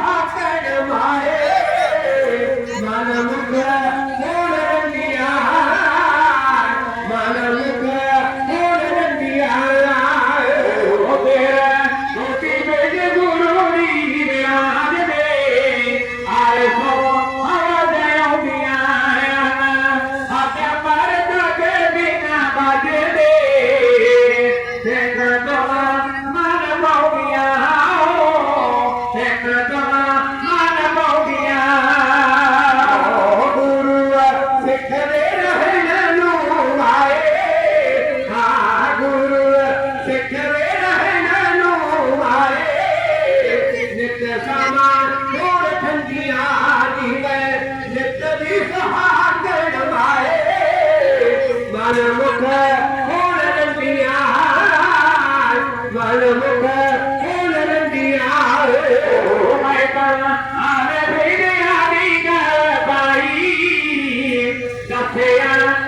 heart's gonna get my. Yeah.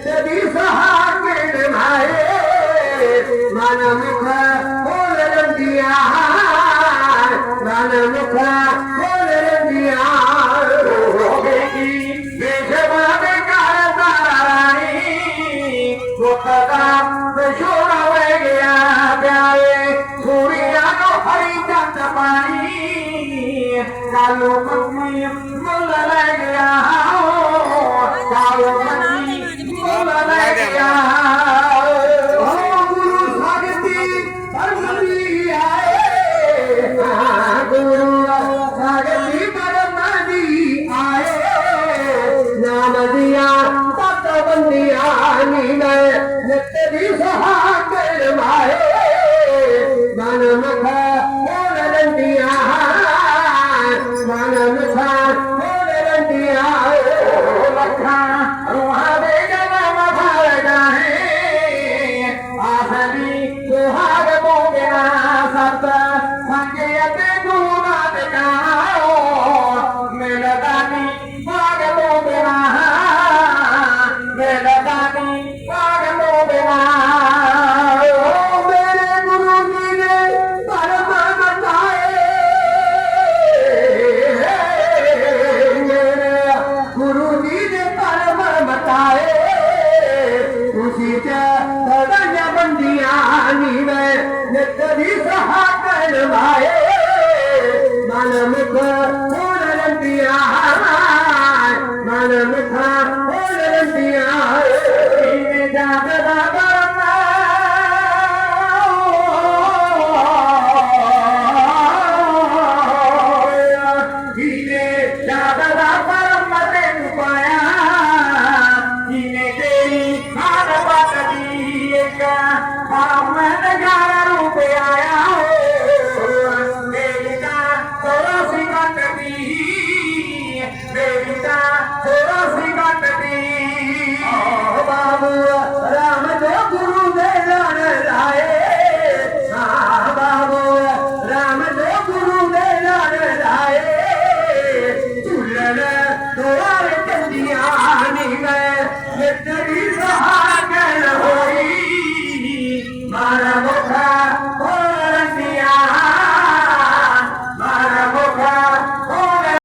যদি সহাগ ভাই মানমুখ বল দিয়ার মানমুখ বল দিয়ার হবে কি বেশভাবে কার তারাই মুখদা বেশোরা হয়ে গিয়া গায়ে ঘুরিয়ানো হরি চাঁদ পানি কালো तुझीच्या धडण्या बंदी आणि कर सहाकर भाये मानमुख पूर्ण रंती